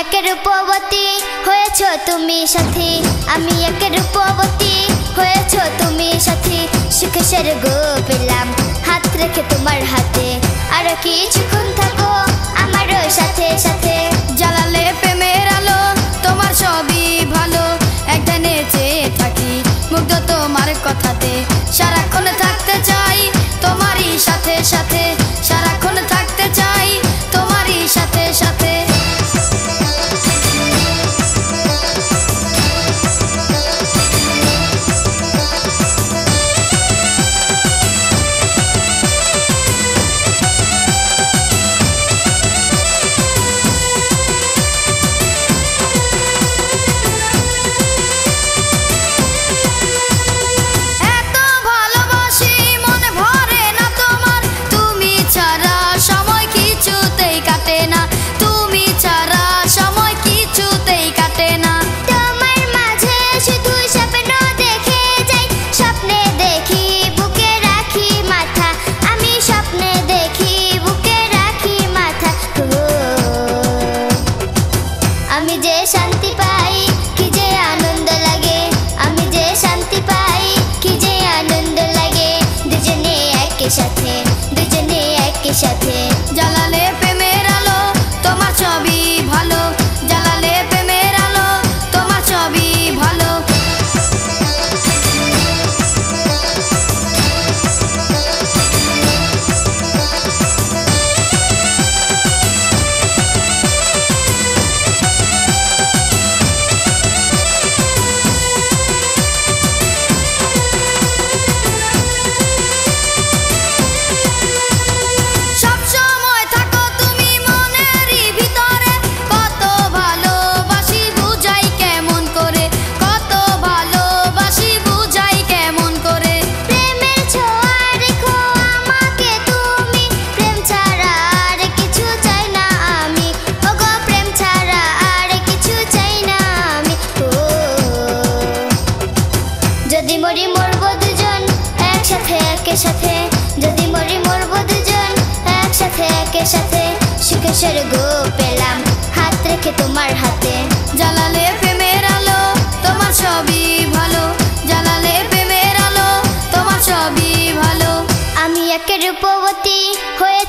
একে রূপবতী হয়েছ তুমি সাথী। আমি একে রূপবতী হয়েছ তুমি সাথী। সুখেশের গো পেলাম, হাত রেখে তোমার হাতে। আর কিছুক্ষণ থাকো আমারও সাথে সাথে। জ্বালালে প্রেমের আলো, তোমার সবই ভালো। এক যে থাকি, মুগ্ধ তোমার কথা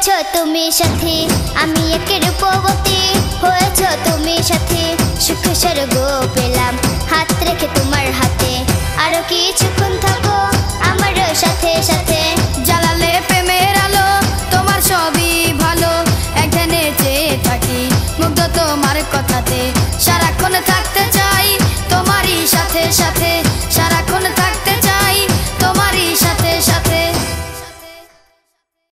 হয়েছ তুমি সাথী? আমি একে রূপবতী হয়েছ তুমি সাথী? সুখ স্বর্গ পেলাম। হাত রেখে তোমার হাত